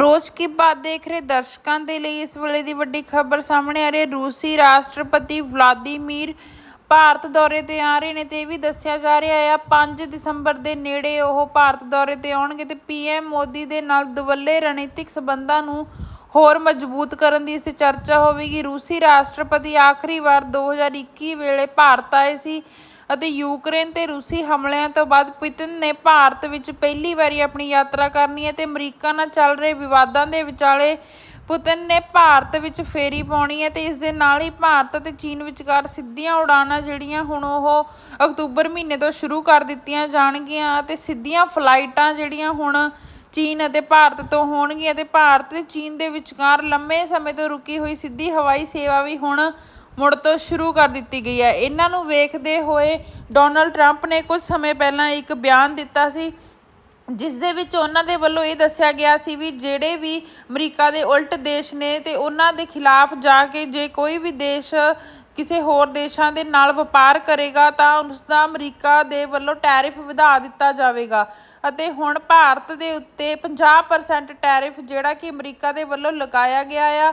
ਰੋਜ਼ ਕੀ ਬਾਤ ਦੇਖ ਰਹੇ ਦਰਸ਼ਕਾਂ ਦੇ ਲਈ? ਇਸ ਵੇਲੇ ਦੀ ਵੱਡੀ ਖਬਰ ਸਾਹਮਣੇ ਆ ਰਹੀ ਹੈ। ਰੂਸੀ ਰਾਸ਼ਟਰਪਤੀ ਵਲਾਦੀਮੀਰ ਭਾਰਤ ਦੌਰੇ ਤੇ ਆ ਰਹੇ ਨੇ ਤੇ ਇਹ ਵੀ ਦੱਸਿਆ ਜਾ ਰਿਹਾ ਹੈ 5 ਦਸੰਬਰ ਦੇ ਨੇੜੇ ਉਹ ਭਾਰਤ ਦੌਰੇ ਤੇ ਆਉਣਗੇ ਤੇ ਪੀਐਮ ਮੋਦੀ ਦੇ ਨਾਲ ਦਵੱਲੇ ਰਣਨੀਤਿਕ ਸਬੰਧਾਂ ਨੂੰ ਹੋਰ ਮਜ਼ਬੂਤ ਕਰਨ ਦੀ ਇਸ ਚਰਚਾ ਹੋਵੇਗੀ। ਰੂਸੀ ਰਾਸ਼ਟਰਪਤੀ ਆਖਰੀ ਵਾਰ 2021 ਵੇਲੇ ਭਾਰਤ ਆਏ ਸੀ ਅਤੇ ਯੂਕਰੇਨ ਤੇ ਰੂਸੀ ਹਮਲਿਆਂ ਤੋਂ ਬਾਅਦ ਪੁਤਿਨ ਨੇ ਭਾਰਤ ਵਿੱਚ ਪਹਿਲੀ ਵਾਰੀ ਆਪਣੀ ਯਾਤਰਾ ਕਰਨੀ ਹੈ ਤੇ ਅਮਰੀਕਾ ਨਾਲ ਚੱਲ ਰਹੇ ਵਿਵਾਦਾਂ ਦੇ ਵਿਚਾਲੇ ਪੁਤਿਨ ਨੇ ਭਾਰਤ ਵਿੱਚ ਫੇਰੀ ਪਾਉਣੀ ਹੈ ਤੇ ਇਸ ਦੇ ਨਾਲ ਹੀ ਭਾਰਤ ਅਤੇ ਚੀਨ ਵਿਚਕਾਰ ਸਿੱਧੀਆਂ ਉਡਾਨਾਂ ਜਿਹੜੀਆਂ ਹੁਣ ਉਹ ਅਕਤੂਬਰ ਮਹੀਨੇ ਤੋਂ ਸ਼ੁਰੂ ਕਰ ਦਿੱਤੀਆਂ ਜਾਣਗੀਆਂ ਅਤੇ ਸਿੱਧੀਆਂ ਫਲਾਈਟਾਂ ਜਿਹੜੀਆਂ ਹੁਣ ਚੀਨ ਅਤੇ ਭਾਰਤ ਤੋਂ ਹੋਣਗੀਆਂ ਅਤੇ ਭਾਰਤ ਤੇ ਚੀਨ ਦੇ ਵਿਚਕਾਰ ਲੰਮੇ ਸਮੇਂ ਤੋਂ ਰੁਕੀ ਹੋਈ ਸਿੱਧੀ ਹਵਾਈ ਸੇਵਾ ਵੀ ਹੁਣ ਮੁੜ ਤੋਂ ਸ਼ੁਰੂ ਕਰ ਦਿੱਤੀ ਗਈ ਹੈ। ਇਹਨਾਂ ਨੂੰ ਵੇਖਦੇ ਹੋਏ ਡੋਨਲਡ ਟਰੰਪ ਨੇ ਕੁਝ ਸਮੇਂ ਪਹਿਲਾਂ ਇੱਕ ਬਿਆਨ ਦਿੱਤਾ ਸੀ, ਜਿਸ ਦੇ ਵਿੱਚ ਉਹਨਾਂ ਦੇ ਵੱਲੋਂ ਇਹ ਦੱਸਿਆ ਗਿਆ ਸੀ ਵੀ ਜਿਹੜੇ ਵੀ ਅਮਰੀਕਾ ਦੇ ਉਲਟ ਦੇਸ਼ ਨੇ ਤੇ ਉਹਨਾਂ ਦੇ ਖਿਲਾਫ ਜਾ ਕੇ ਜੇ ਕੋਈ ਵੀ ਦੇਸ਼ ਕਿਸੇ ਹੋਰ ਦੇਸ਼ਾਂ ਦੇ ਨਾਲ ਵਪਾਰ ਕਰੇਗਾ ਤਾਂ ਉਸ ਦਾ ਅਮਰੀਕਾ ਦੇ ਵੱਲੋਂ ਟੈਰਿਫ ਵਧਾ ਦਿੱਤਾ ਜਾਵੇਗਾ। ਅਤੇ ਹੁਣ ਭਾਰਤ ਦੇ ਉੱਤੇ 50% ਟੈਰਿਫ ਜਿਹੜਾ ਕਿ ਅਮਰੀਕਾ ਦੇ ਵੱਲੋਂ ਲਗਾਇਆ ਗਿਆ ਆ।